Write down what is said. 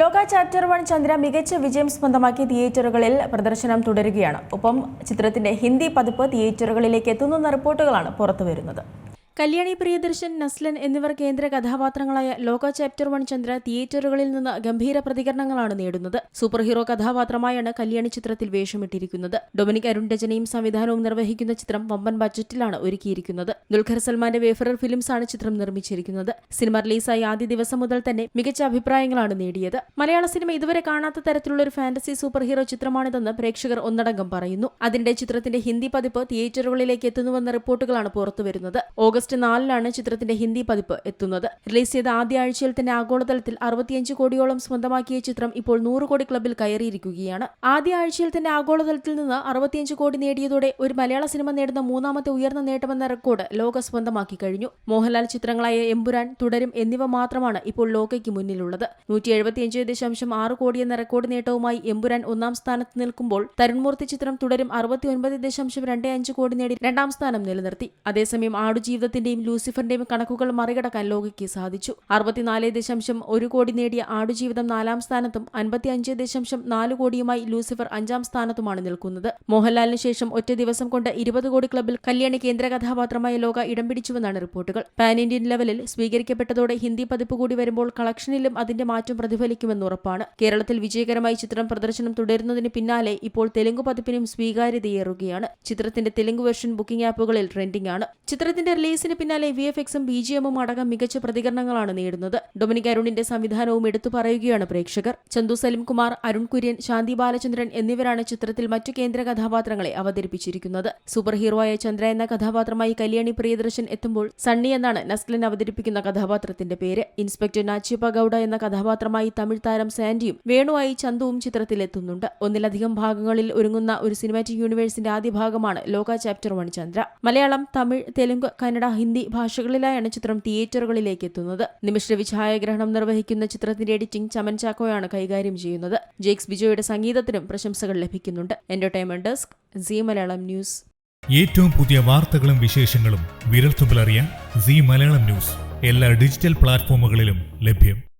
ലോക chapter one Chandra മികച്ച വിജയം സ്വന്തമാക്കി തിയേറ്ററുകളിൽ പ്രദർശനം തുടരുകയാണ്. ഒപ്പം ചിത്രത്തിന്റെ ഹിന്ദി പതിപ്പ് തിയേറ്ററുകളിലേക്ക് എത്തുന്ന റിപ്പോർട്ടുകളാണ് പുറത്തുവരുന്നത്. കല്യാണി പ്രിയദർശൻ നസ്ലൻ എന്നിവർ കേന്ദ്ര കഥാപാത്രങ്ങളായ ലോക ചാപ്റ്റർ വൺ ചന്ദ്ര തിയേറ്ററുകളിൽ നിന്ന് ഗംഭീര പ്രതികരണങ്ങളാണ് നേടുന്നത്. സൂപ്പർ ഹീറോ കഥാപാത്രമായാണ് കല്യാണി ചിത്രത്തിൽ വേഷമിട്ടിരിക്കുന്നത്. ഡൊമിനിക് അരുൺ രചനയും സംവിധാനവും നിർവഹിക്കുന്ന ചിത്രം വമ്പൻ ബജറ്റിലാണ് ഒരുക്കിയിരിക്കുന്നത്. ദുൽഖർ സൽമാന്റെ വേഫറർ ഫിലിംസ് ആണ് ചിത്രം നിർമ്മിച്ചിരിക്കുന്നത്. സിനിമ റിലീസായി ആദ്യ ദിവസം മുതൽ തന്നെ മികച്ച അഭിപ്രായങ്ങളാണ് നേടിയത്. മലയാള സിനിമ ഇതുവരെ കാണാത്ത തരത്തിലുള്ള ഒരു ഫാന്റസി സൂപ്പർ ഹീറോ ചിത്രമാണിതെന്ന് പ്രേക്ഷകർ ഒന്നടങ്കം പറയുന്നു. അതിന്റെ ചിത്രത്തിന്റെ ഹിന്ദി പതിപ്പ് തിയേറ്ററുകളിലേക്ക് എത്തുന്നുവെന്ന റിപ്പോർട്ടുകളാണ് പുറത്തുവരുന്നത്. ഓഗസ്റ്റ് നാലിനാണ് ചിത്രത്തിന്റെ ഹിന്ദി പതിപ്പ് എത്തുന്നത്. റിലീസ് ചെയ്ത ആദ്യ ആഴ്ചയിൽ തന്നെ ആഗോളതലത്തിൽ അറുപത്തിയഞ്ച് കോടിയോളം സ്വന്തമാക്കിയ ചിത്രം ഇപ്പോൾ നൂറ് കോടി ക്ലബിൽ കയറിയിരിക്കുകയാണ്. ആദ്യ ആഴ്ചയിൽ തന്നെ ആഗോളതലത്തിൽ നിന്ന് അറുപത്തിയഞ്ച് കോടി നേടിയതോടെ ഒരു മലയാള സിനിമ നേടുന്ന മൂന്നാമത്തെ ഉയർന്ന നേട്ടമെന്ന റെക്കോർഡ് ലോക സ്വന്തമാക്കി കഴിഞ്ഞു. മോഹൻലാൽ ചിത്രങ്ങളായ എമ്പുരാൻ തുടരും എന്നിവ മാത്രമാണ് ഇപ്പോൾ ലോകയ്ക്ക് മുന്നിലുള്ളത്. നൂറ്റി എഴുപത്തിയഞ്ച് ദശാംശം ആറ് കോടി എന്ന റെക്കോർഡ് നേട്ടവുമായി എമ്പുരാൻ ഒന്നാം സ്ഥാനത്ത് നിൽക്കുമ്പോൾ തരുൺമൂർത്തി ചിത്രം തുടരും അറുപത്തി ഒൻപത് ദശാംശം രണ്ട് അഞ്ച് കോടി നേടി രണ്ടാം സ്ഥാനം നിലനിർത്തി. അതേസമയം ആടുജീവിതത്തിന്റെയും ലൂസിഫറിന്റെയും കണക്കുകൾ മറികടക്കാൻ ലോകയ്ക്ക് സാധിച്ചു. അറുപത്തിനാല് ദശാംശം ഒരു കോടി നേടിയ ആടുജീവിതം നാലാം സ്ഥാനത്തും അൻപത്തിയഞ്ച് ദശാംശം നാല് കോടിയുമായി ലൂസിഫർ അഞ്ചാം സ്ഥാനത്തുമാണ് നിൽക്കുന്നത്. മോഹൻലാലിന് ശേഷം ഒറ്റ ദിവസം കൊണ്ട് ഇരുപത് കോടി ക്ലബിൽ കല്യാണി കേന്ദ്ര കഥാപാത്രമായ ലോക ഇടം പിടിച്ചുവെന്നാണ് റിപ്പോർട്ടുകൾ. പാൻ ഇന്ത്യൻ ലെവലിൽ സ്വീകരിക്കപ്പെട്ടതോടെ ഹിന്ദി പതിപ്പ് കൂടി വരുമ്പോൾ കളക്ഷനിലും അതിന്റെ മാറ്റം പ്രതിഫലിക്കുമെന്ന് ഉറപ്പാണ്. കേരളത്തിൽ വിജയകരമായി ചിത്രം പ്രദർശനം തുടരുന്നതിന് പിന്നാലെ ഇപ്പോൾ തെലുങ്ക് പതിപ്പിനും സ്വീകാര്യതയേറുകയാണ്. ചിത്രത്തിന്റെ തെലുങ്ക് വെർഷൻ ബുക്കിംഗ് ആപ്പുകളിൽ ട്രെൻഡിംഗ് ആണ്. ചിത്രത്തിന്റെ റിലീസിന് പിന്നാലെ വി എഫ് എക്സും ബി ജി എമ്മും അടക്കം മികച്ച പ്രതികരണങ്ങളാണ് നേടുന്നത്. ഡൊമിനിക് അരുണിന്റെ സംവിധാനവും എടുത്തു പറയുകയാണ് പ്രേക്ഷകർ. ചന്തു സലിംകുമാർ അരുൺ കുര്യൻ ശാന്തി ബാലചന്ദ്രൻ എന്നിവരാണ് ചിത്രത്തിൽ മറ്റു കേന്ദ്ര കഥാപാത്രങ്ങളെ അവതരിപ്പിച്ചിരിക്കുന്നത്. സൂപ്പർ ഹീറോയായ ചന്ദ്ര എന്ന കഥാപാത്രമായി കല്യാണി പ്രിയദർശൻ എത്തുമ്പോൾ സണ്ണി എന്നാണ് നസ്ലിൻ അവതരിപ്പിക്കുന്ന കഥാപാത്രത്തിന്റെ പേര്. ഇൻസ്പെക്ടർ നാച്ചിപ്പ ഗൌഡ എന്ന കഥാപാത്രമായി തമിഴ് താരം സാൻഡിയും വേണുവായി ചന്തുവും ചിത്രത്തിലെത്തുന്നുണ്ട്. ഒന്നിലധികം ഭാഗങ്ങളിൽ ഒരുങ്ങുന്ന ഒരു സിനിമാറ്റിക് യൂണിവേഴ്സിന്റെ ആദ്യ ഭാഗമാണ് ലോക ചാപ്റ്റർ വൺ ചന്ദ്ര. മലയാളം തമിഴ് തെലുങ്ക് കന്നഡ ഹിന്ദി ഭാഷകളിലായാണ് ചിത്രം തിയേറ്ററുകളിലേക്ക് എത്തുന്നത് നിമിഷ രവി ഛായാഗ്രഹണം നിർവഹിക്കുന്ന ചിത്രത്തിന്റെ എഡിറ്റിംഗ് ചമൻ ചാക്കോയാണ് കൈകാര്യം ചെയ്യുന്നത്. ജേക്സ് ബിജോയുടെ സംഗീതത്തിനും പ്രശംസകൾ ലഭിക്കുന്നുണ്ട്. Entertainment desk Zee Malayalam news ഏറ്റവും പുതിയ വാർത്തകളും വിശേഷങ്ങളും വിരൽത്തുമ്പിലറിയാൻ സി മലയാളം ന്യൂസ് എല്ലാ ഡിജിറ്റൽ പ്ലാറ്റ്ഫോമുകളിലും ലഭ്യം.